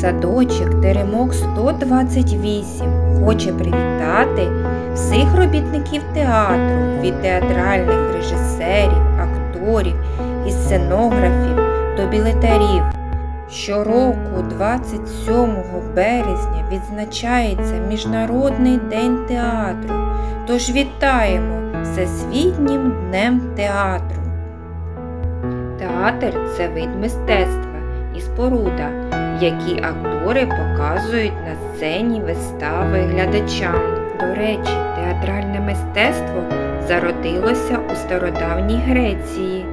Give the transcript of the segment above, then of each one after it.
Садочок Теремок 128 хоче привітати всіх робітників театру від театральних режисерів, акторів і сценографів до білетарів. Щороку, 27 березня, відзначається Міжнародний день театру. Тож вітаємо Всесвітнім днем театру. Театр це вид мистецтва і споруда, в якій актори показують на сцені вистави глядачам. До речі, театральне мистецтво зародилося у стародавній Греції.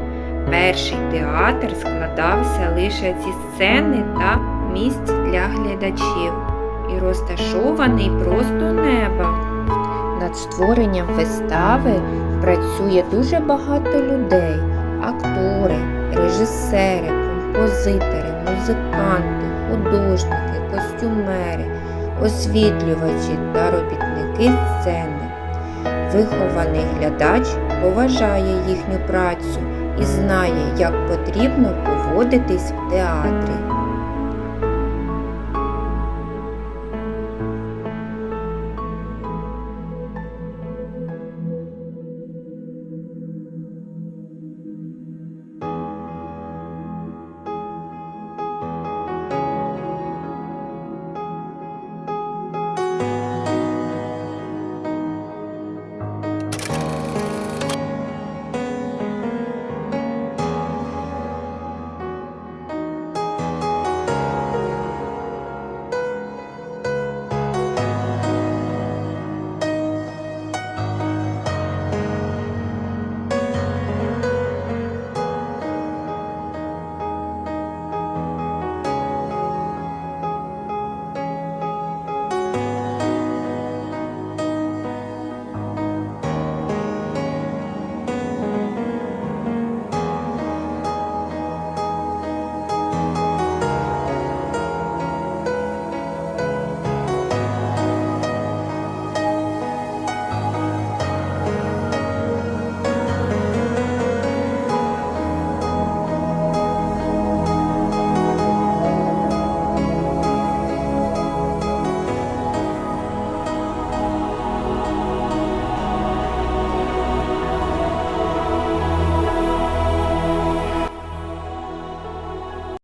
Перший театр складався лише зі сцени та місць для глядачів і розташований просто неба. Над створенням вистави працює дуже багато людей: актори, режисери, композитори, музиканти, художники, костюмери, освітлювачі та робітники сцени. Вихований глядач поважає їхню працю і знає, як потрібно поводитись в театрі.